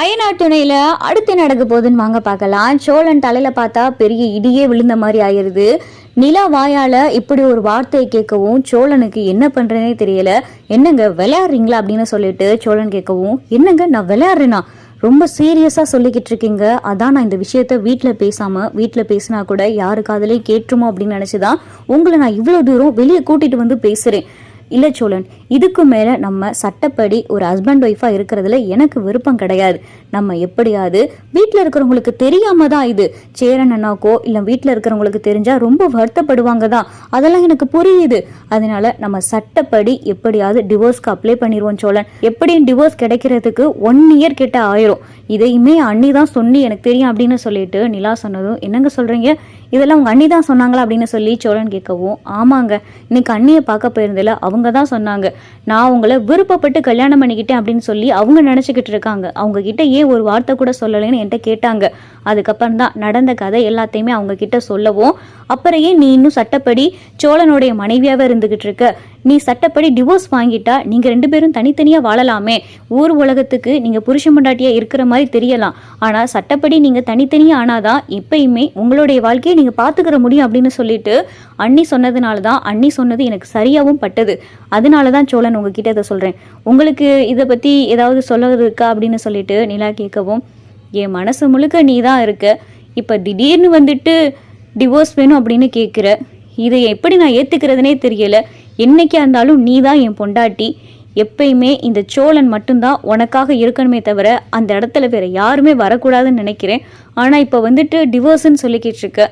அயனார் துணையில் அடுத்து நடக்க போகுதுன்னு வாங்க பார்க்கலாம். சோழன் தலையில் பார்த்தா பெரிய இடியே விழுந்த மாதிரி ஆயிடுது. நிலா வாயால் இப்படி ஒரு வார்த்தையை கேட்கவும் சோழனுக்கு என்ன பண்ணுறேனே தெரியல. என்னங்க விளையாடுறீங்களா அப்படின்னு சொல்லிட்டு சோழன் கேட்கவும் என்னங்க நான் விளையாடுறேனா? ரொம்ப சீரியஸாக சொல்லிக்கிட்டு இருக்கீங்க. அதான் நான் இந்த விஷயத்த வீட்டில் பேசாமல் வீட்டில் பேசினா கூட யாரு கேட்டுருமோ அப்படின்னு நினச்சி தான் உங்களை நான் இவ்வளோ தூரம் வெளியே கூட்டிகிட்டு வந்து பேசுகிறேன் இல்லை சோழன் இதுக்கு மேலே நம்ம சட்டப்படி ஒரு ஹஸ்பண்ட் ஒய்ஃபாக இருக்கிறதுல எனக்கு விருப்பம் கிடையாது. நம்ம எப்படியாவது வீட்டில் இருக்கிறவங்களுக்கு தெரியாம தான் இது? சேரன் அண்ணாக்கோ இல்லை வீட்டில் இருக்கிறவங்களுக்கு தெரிஞ்சால் ரொம்ப வருத்தப்படுவாங்க தான் அதெல்லாம் எனக்கு புரியுது. அதனால நம்ம சட்டப்படி எப்படியாவது டிவோர்ஸ்க்கு அப்ளை பண்ணிடுவோம் சோழன். எப்படியும் டிவோர்ஸ் கிடைக்கிறதுக்கு ஒன் இயர் கிட்ட ஆயிரும். இதையுமே அண்ணி தான் சொன்னி எனக்கு தெரியும் அப்படின்னு சொல்லிட்டு நிலா சொன்னதும் என்னங்க சொல்கிறீங்க இதெல்லாம் உங்கள் அண்ணி தான் சொன்னாங்களா? அப்படின்னு சொல்லி சோழன் கேட்கவும் ஆமாங்க. இன்னைக்கு அண்ணியை பார்க்க போயிருந்தில்ல அவங்க தான் சொன்னாங்க. நான் உங்களை விருப்பப்பட்டு கல்யாணம் பண்ணிக்கிட்டேன் அப்படின்னு சொல்லி அவங்க நினச்சிக்கிட்டு இருக்காங்க. அவங்க கிட்ட ஏன் ஒரு வார்த்தை கூட சொல்லலைன்னு என்கிட்ட கேட்டாங்க. அதுக்கப்புறம் தான் நடந்த கதை எல்லாத்தையுமே அவங்க கிட்ட சொல்லவும் அப்புறையே நீ இன்னும் சட்டப்படி சோழனுடைய மனைவியாவே இருந்துகிட்டு இருக்க? நீ சட்டப்படி டிவோர்ஸ் வாங்கிட்டா நீங்க ரெண்டு பேரும் தனித்தனியா வாழலாமே. ஊர் உலகத்துக்கு நீங்க புருஷன் மண்டாட்டியா இருக்கிற மாதிரி தெரியலாம். ஆனா சட்டப்படி நீங்க தனித்தனியா ஆனாதான் இப்பயுமே உங்களுடைய வாழ்க்கையை நீங்க பாத்துக்கிற முடியும் அப்படின்னு சொல்லிட்டு அண்ணி சொன்னதுனால தான் அண்ணி சொன்னது எனக்கு சரியாகவும் பட்டது. அதனால தான் சோழன் உங்ககிட்ட இதை சொல்றேன். உங்களுக்கு இதை பத்தி ஏதாவது சொல்ல இருக்கா அப்படின்னு சொல்லிட்டு நிலா கேட்கவும் என் மனசு முழுக்க நீ தான் இருக்க. இப்போ திடீர்னு வந்துட்டு டிவோர்ஸ் வேணும் அப்படின்னு கேட்குற இதை எப்படி நான் ஏற்றுக்கிறதுனே தெரியல. என்னைக்கா இருந்தாலும் நீ தான் என் பொண்டாட்டி. எப்பயுமே இந்த சோழன் மட்டும்தான் உனக்காக இருக்கணுமே தவிர அந்த இடத்துல வேற யாருமே வரக்கூடாதுன்னு நினைக்கிறேன். ஆனால் இப்போ வந்துட்டு டிவோர்ஸ்ன்னு சொல்லிக்கிட்டு இருக்க.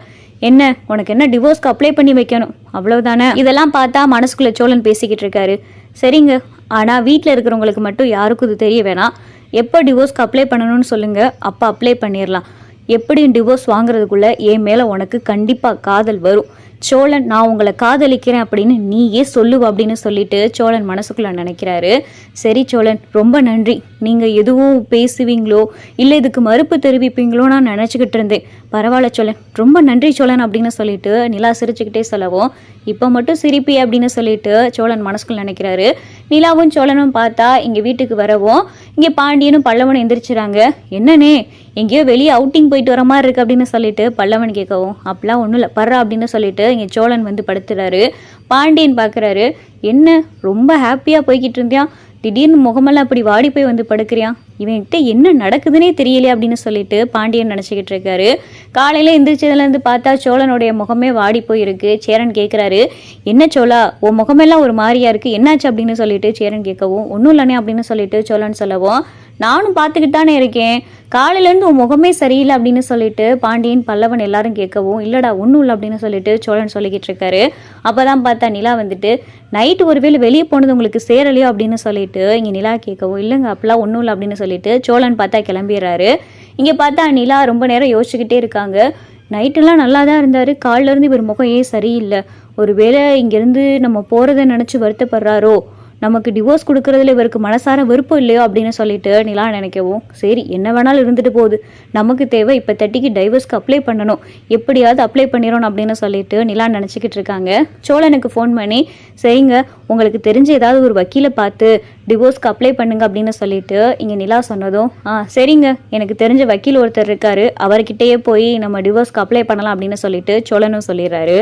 என்ன உனக்கு என்ன டிவோர்ஸ்க்கு அப்ளை பண்ணி வைக்கணும்? அவ்வளவுதானே? இதெல்லாம் பார்த்தா மனசுக்குள்ள சோழன் பேசிக்கிட்டு இருக்காரு. சரிங்க. ஆனால் வீட்டில் இருக்கிறவங்களுக்கு மட்டும் யாருக்கும் இது தெரிய வேணாம். எப்போ டிவோர்ஸ்க்கு அப்ளை பண்ணணும்னு சொல்லுங்க அப்போ அப்ளை பண்ணிடலாம் எப்படியும் டிவோர்ஸ் வாங்குறதுக்குள்ளே என் மேலே உனக்கு கண்டிப்பாக காதல் வரும். சோழன் நான் உங்களை காதலிக்கிறேன் அப்படின்னு நீயே சொல்லுவ அப்படின்னு சொல்லிட்டு சோழன் மனசுக்குள்ள நினைக்கிறாரு. சரி சோழன் ரொம்ப நன்றி. நீங்கள் எதுவும் பேசுவீங்களோ இல்லை இதுக்கு மறுப்பு தெரிவிப்பீங்களோ நான் நினச்சிக்கிட்டு இருந்தேன். பரவாயில்ல சோழன் ரொம்ப நன்றி சோழன் அப்படின்னு சொல்லிட்டு நிலா சிரிச்சுக்கிட்டே சொல்லவும் இப்போ மட்டும் சிரிப்பி அப்படின்னு சொல்லிட்டு சோழன் மனசுக்குள்ள நினைக்கிறாரு. நிலாவும் சோழனும் பார்த்தா இங்கே வீட்டுக்கு வரவும் இங்கே பாண்டியனும் பல்லவனும் எந்திரிச்சுறாங்க. என்னன்னே எங்கேயோ வெளியே அவுட்டிங் போயிட்டு வர மாதிரி இருக்கு அப்படின்னு சொல்லிட்டு பல்லவன் கேட்கவும் அப்பெல்லாம் ஒன்றும் இல்லை பர்ற அப்படின்னு சொல்லிட்டு இங்கே சோழன் வந்து படுத்துறாரு. பாண்டியன் பார்க்குறாரு என்ன? ரொம்ப ஹாப்பியாக போய்கிட்டு இருந்தியான் திடீர்னு முகமெல்லாம் அப்படி வாடி போய் வந்து படுக்கிறியான் இவன்கிட்ட என்ன நடக்குதுன்னே தெரியலையே அப்படின்னு சொல்லிட்டு பாண்டியன் நினச்சிக்கிட்டு இருக்காரு. காலையில் எந்திரிச்சதுலேருந்து பார்த்தா சோழனுடைய முகமே வாடி போயிருக்கு. சேரன் கேட்குறாரு என்ன சோழா உன் முகமெல்லாம் ஒரு மாதிரியா இருக்கு. என்னாச்சு? அப்படின்னு சொல்லிட்டு சேரன் கேட்கவும் ஒன்றும் இல்லைனே அப்படின்னு சொல்லிட்டு சோழன் சொல்லவும் நானும் பார்த்துக்கிட்டு தானே இருக்கேன். காலையிலேருந்து உன் முகமே சரியில்லை அப்படின்னு சொல்லிட்டு பாண்டியன் பல்லவன் எல்லாரும் கேட்கவும் இல்லடா ஒன்றும் இல்லை அப்படின்னு சொல்லிட்டு சோழன் சொல்லிக்கிட்டு இருக்காரு. அப்போ தான் பார்த்தா நிலா வந்துட்டு நைட்டு ஒருவேளை வெளியே போனது உங்களுக்கு சேரலையோ? அப்படின்னு சொல்லிட்டு இங்கே நிலா கேட்கவும் இல்லைங்க அப்பெல்லாம் ஒன்றும் இல்லை அப்படின்னு சொல்லிட்டு சோழன் பார்த்தா கிளம்பிடுறாரு. இங்கே பார்த்தா நிலா ரொம்ப நேரம் யோசிச்சுக்கிட்டே இருக்காங்க. நைட்டெல்லாம் நல்லா தான் இருந்தார். காலிலேருந்து இவர் முகம் ஏன் சரியில்லை? ஒருவேளை இங்கேருந்து நம்ம போகிறத நினச்சி வருத்தப்படுறாரோ? நமக்கு டிவோர்ஸ் கொடுக்கறதுல இவருக்கு மனசார விருப்பம் இல்லையோ அப்படின்னு சொல்லிட்டு நிலா நினைக்கவும் சரி என்ன வேணாலும் இருந்துட்டு போகுது. நமக்கு தேவை இப்போ தட்டிக்கு டைவர்ஸ்க்கு அப்ளை பண்ணணும். எப்படியாவது அப்ளை பண்ணிடணும் அப்படின்னு சொல்லிட்டு நிலா நினச்சிக்கிட்டு இருக்காங்க. சோழனுக்கு ஃபோன் பண்ணி சரிங்க உங்களுக்கு தெரிஞ்ச ஏதாவது ஒரு வக்கீலை பார்த்து டிவோர்ஸ்க்கு அப்ளை பண்ணுங்க அப்படின்னு சொல்லிட்டு இங்கே நிலா சொன்னதும் ஆ சரிங்க. எனக்கு தெரிஞ்ச வக்கீல் ஒருத்தர் இருக்காரு. அவர்கிட்டயே போய் நம்ம டிவோர்ஸ்க்கு அப்ளை பண்ணலாம் அப்படின்னு சொல்லிட்டு சோழனும் சொல்லிடுறாரு.